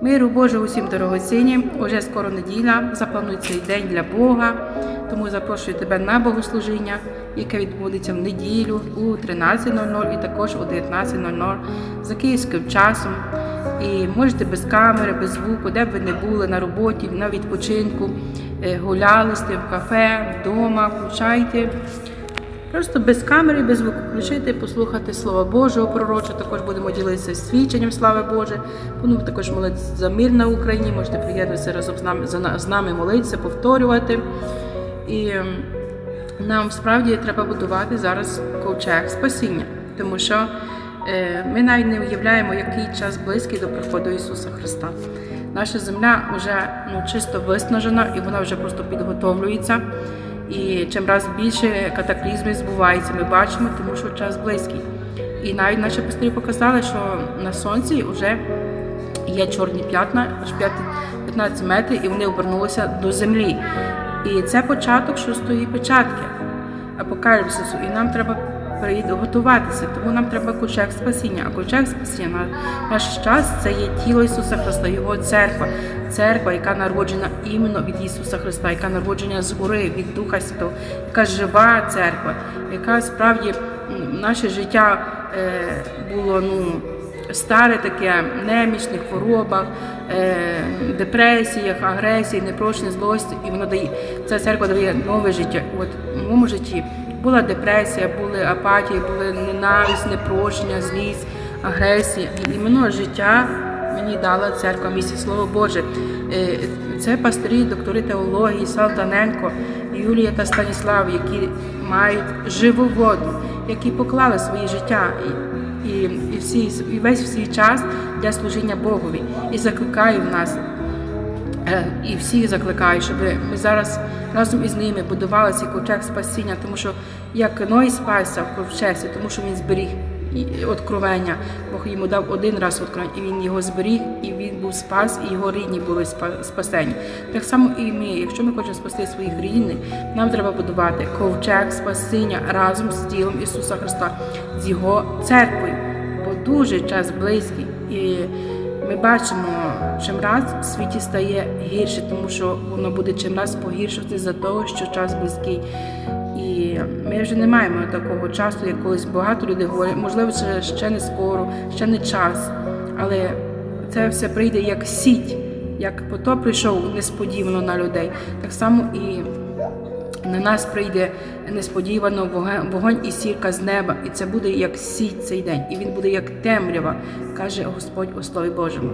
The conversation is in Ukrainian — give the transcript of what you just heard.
Миру Божого усім дорогоцінні. Уже скоро неділя. Заплануй цей день для Бога. Тому запрошую тебе на богослужіння, яке відбудеться в неділю у 13.00 і також о 19.00 за київським часом. І можете без камери, без звуку, де б ви не були на роботі, на відпочинку, е, гуляли сте в кафе, вдома, включайте. Просто без камери, без звуку включити, послухати Слово Божого пророче. Також будемо ділитися свідченням слави Боже. Будемо також молитися за мир на Україні. Можете приєднатися разом з нами за з нами молитися, повторювати. І ем, нам справді треба будувати зараз ковчег спасіння, тому що е, ми навіть не уявляємо, який час близький до приходу Ісуса Христа. Наша земля вже ну, чисто виснажена і вона вже просто підготовлюється. І чим раз більше катаклізмів збувається, ми бачимо, тому що час близький. І навіть наші пастирі показали, що на сонці вже є чорні п'ятна, аж 5 15 метрів, і вони обернулися до землі. І це початок шостої печатки апокаліпсису. І нам треба перейти- готуватися, тому нам треба ковчег спасіння. А ковчег спасіння на наш час це є тіло Ісуса Христа, Його церква, церква, яка народжена іменно від Ісуса Христа, яка народжена згори від Духа Святого, яка жива церква, яка справді наше життя е, було ну старе таке, немічних хворобах, е, депресіях, агресії, непрошені злості, і воно дає ця церква дає нове життя. От в моєму житті була депресія, були апатії, були ненависть, непрощення, злість, агресія. І іменно життя мені дала церква місці Слово Боже. Е, Це пастирі, доктори теології, Салтаненко, Юлія та Станіслав, які мають живу воду, які поклали своє життя. І і, всі, і весь свій час для служіння Богові. І закликаю в нас, і всіх закликаю, щоб ми зараз разом із ними будували цей ковчег спасіння, тому що як Ной спасся в ковчезі, тому що він зберіг откровення. Бог йому дав один раз откровення, і він його зберіг, і він був спас, і його рідні були спа- спасені. Так само і ми, якщо ми хочемо спасти своїх рідних, нам треба будувати ковчег спасіння разом з тілом Ісуса Христа, з Його церквою, бо дуже час близький. І ми бачимо, чим раз в світі стає гірше, тому що воно буде чим раз погіршувати за того, що час близький. І ми вже не маємо такого часу, як колись багато людей говорять, можливо, ще, не скоро, ще не час. Але це все прийде як сіть, як потоп прийшов несподівано на людей. Так само і на нас прийде несподівано вогонь, і сірка з неба, і це буде як сіть цей день, і він буде як темрява, каже Господь у Слові Божому.